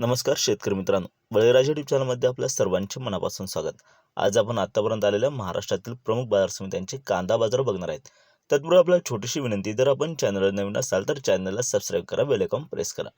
नमस्कार शेतकरी मित्रांनो. बळीराजा युट्यूब चॅनलमध्ये आपल्या सर्वांचे मनापासून स्वागत. आज आपण आतापर्यंत आलेल्या महाराष्ट्रातील प्रमुख बाजार समित्यांचे कांदा बाजार बघणार आहेत. तत्पूर्वी आपल्याला छोटीशी विनंती जर आपण चॅनलवर नवीन असाल तर चॅनलला सबस्क्राईब करा बेलेकॉम प्रेस करा.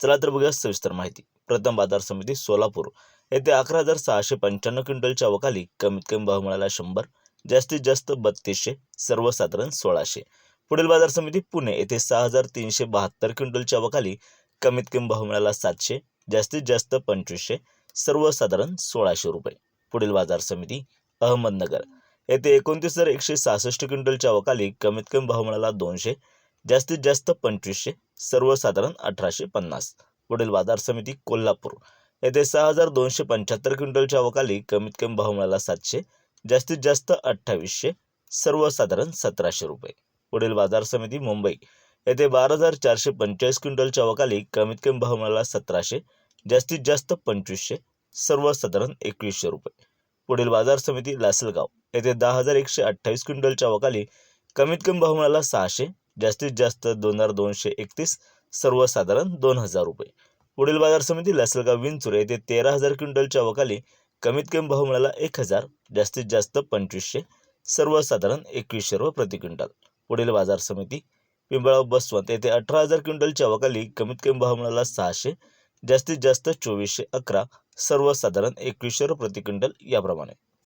चला तर बघूया सविस्तर माहिती. प्रथम बाजार समिती सोलापूर. येथे अकरा हजार सहाशे पंच्याण्णव क्विंटलच्या अवकाली कमीत कमी भाव मिळाला शंभर जास्तीत जास्त बत्तीसशे सर्वसाधारण सोळाशे. पुढील बाजार समिती पुणे. येथे सहा हजार तीनशे बहात्तर क्विंटलच्या अवकाली कमीत कमी भाव मिळाला सातशे जास्तीत जास्त पंचवीसशे सर्वसाधारण सोळाशे रुपये. पुढील बाजार समिती अहमदनगर. येथे एकोणतीस हजार एकशे सहासष्ट क्विंटलच्या अवकाली कमीत कमी भाव मिळाला दोनशे जास्तीत जास्त पंचवीसशे सर्वसाधारण अठराशे पन्नास. पुढील बाजार समिती कोल्हापूर. येथे सहा हजार दोनशे पंच्याहत्तर क्विंटलच्या अवकाली कमीत कमी भाव मिळाला सातशे जास्तीत जास्त अठ्ठावीसशे सर्वसाधारण सतराशे रुपये. पुढील बाजार समिती मुंबई. येथे बारा हजार चारशे पंचेचाळीस क्विंटलच्या अवकाली कमीत कमी भाव मिळाला सतराशे जास्तीत जास्त पंचवीसशे सर्वसाधारण एकवीसशे रुपये. पुढील बाजार समिती लासलगाव. येथे दहा हजार एकशे अठ्ठावीस क्विंटलच्या अवकाली कमीत कमी भाव मिळाला सहाशे जास्तीत जास्त दोन हजार दोनशे एकतीस सर्वसाधारण दोन हजार रुपये. पुढील बाजार समिती लासलगाव विंचूर येथे तेरा हजार क्विंटलच्या अवकाली कमीत कमी भाव मिळाला एक हजार जास्तीत जास्त पंचवीसशे सर्वसाधारण एकवीसशे रुपये प्रति क्विंटल. पुढील बाजार समिती पिंपळाव बसवंत येथे अठरा हजार क्विंटलच्या अवकाली कमीत कमी भाव मिळाला सहाशे जास्तीत जास्त चोवीसशे अकरा सर्वसाधारण एकवीसशे रुपये प्रति क्विंटल याप्रमाणे.